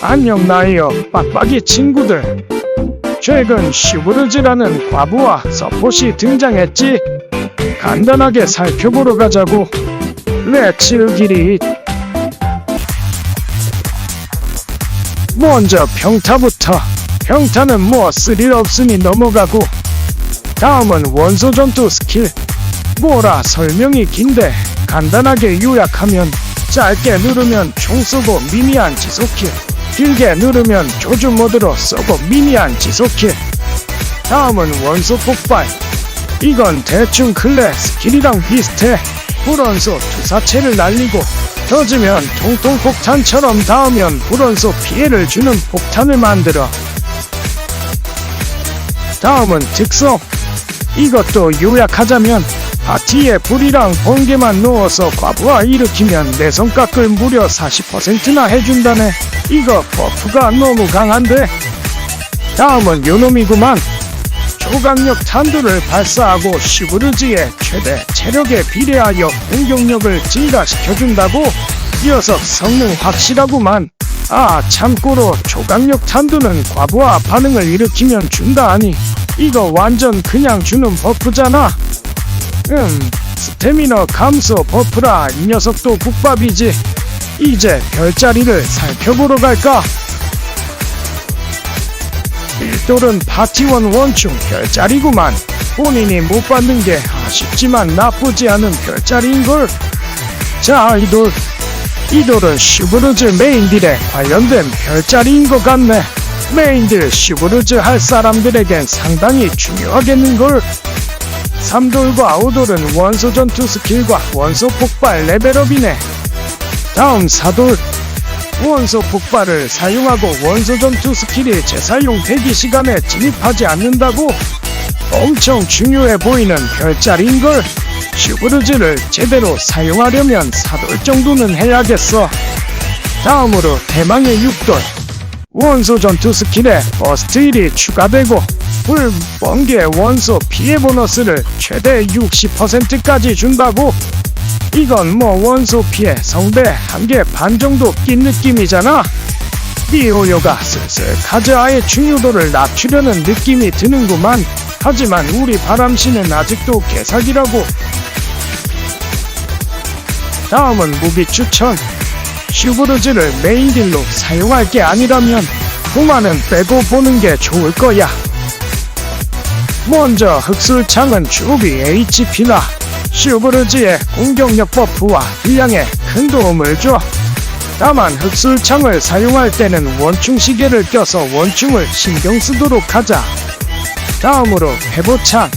안녕 나이여 빡빡이 친구들. 최근 슈브르즈라는 과부와 서폿이 등장했지. 간단하게 살펴보러 가자고. 렛츠 기릿 먼저 평타부터. 평타는 뭐 스릴 없으니 넘어가고. 다음은 원소 전투 스킬. 뭐라 설명이 긴데 간단하게 요약하면 짧게 누르면 총 쏘고 미니한 지속킬 길게 누르면 조준 모드로 쏘고 미니한 지속킬 다음은 원소 폭발. 이건 대충 클래 스킬이랑 비슷해. 불원소 투사체를 날리고 터지면 통통 폭탄처럼 닿으면 불원소 피해를 주는 폭탄을 만들어. 다음은 즉석 이것도 요약하자면 파티에 불이랑 번개만 넣어서 과부하 일으키면 내 성격을 무려 40%나 해준다네. 이거 버프가 너무 강한데. 다음은 요놈이구만. 초강력 탄두를 발사하고 시브르즈의 최대 체력에 비례하여 공격력을 증가시켜준다고. 이 녀석 성능 확실하구만. 아 참고로 초강력 탄두는 과부하 반응을 일으키면 준다 하니 이거 완전 그냥 주는 버프잖아 음 스태미너 감소 버프라 이 녀석도 국밥이지. 이제 별자리를 살펴보러 갈까? 일돌은 파티원 원충 별자리구만. 본인이 못 받는 게 아쉽지만 나쁘지 않은 별자리인걸. 자 이돌. 이돌은 슈브르즈 메인딜에 관련된 별자리인 것 같네. 메인딜 슈브르즈 할 사람들에겐 상당히 중요하겠는걸 3돌과 5돌은 원소 전투 스킬과 원소 폭발 레벨업이네. 다음 4돌. 원소 폭발을 사용하고 원소 전투 스킬이 재사용 대기 시간에 진입하지 않는다고 엄청 중요해 보이는 별자리인걸 슈브르즈를 제대로 사용하려면 사돌 정도는 해야겠어. 다음으로 대망의 6돌. 원소 전투 스킬에 버스트 1이 추가되고 불, 번개, 원소 피해 보너스를 최대 60%까지 준다고 이건 뭐 원소 피해 성배 한 개 반 정도 낀 느낌이잖아. 미호요가 슬슬 카즈아의 중요도를 낮추려는 느낌이 드는구만. 하지만 우리 바람씨는 아직도 개사기라고. 다음은 무기 추천. 슈브르즈를 메인 딜로 사용할 게 아니라면 후마는 빼고 보는 게 좋을 거야. 먼저 흑술창은 주비 HP나 슈브르즈의 공격력 버프와 딜량에 큰 도움을 줘. 다만 흑술창을 사용할 때는 원충 시계를 껴서 원충을 신경 쓰도록 하자. 다음으로 회보창.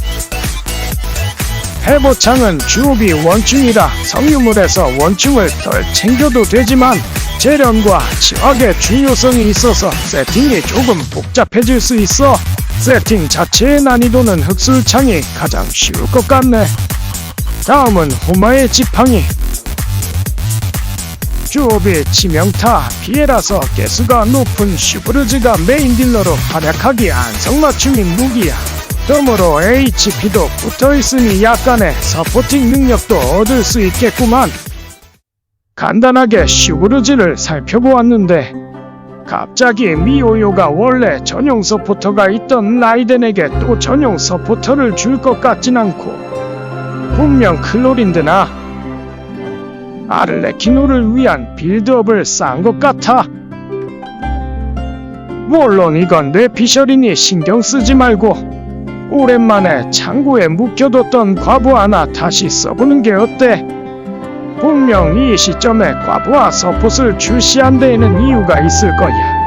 회보창은 주업이 원충이라 성유물에서 원충을 덜 챙겨도 되지만 재련과 지확의 중요성이 있어서 세팅이 조금 복잡해질 수 있어. 세팅 자체의 난이도는 흑술창이 가장 쉬울 것 같네. 다음은 호마의 지팡이. 주업의 치명타 피해라서 개수가 높은 슈브르즈가 메인 딜러로 활약하기 안성맞춤인 무기야. 덤으로 HP도 붙어있으니 약간의 서포팅 능력도 얻을 수 있겠구만. 간단하게 슈브르즈를 살펴보았는데 갑자기 미오요가 원래 전용 서포터가 있던 라이덴에게 또 전용 서포터를 줄 것 같진 않고 분명 클로린드나 아르레키노를 위한 빌드업을 쌓은 것 같아. 물론 이건 내 피셜이니 신경 쓰지 말고 오랜만에 창고에 묵혀뒀던 과부 하나 다시 써보는 게 어때? 분명 이 시점에 과부와 서폿을 출시한 데에는 이유가 있을 거야.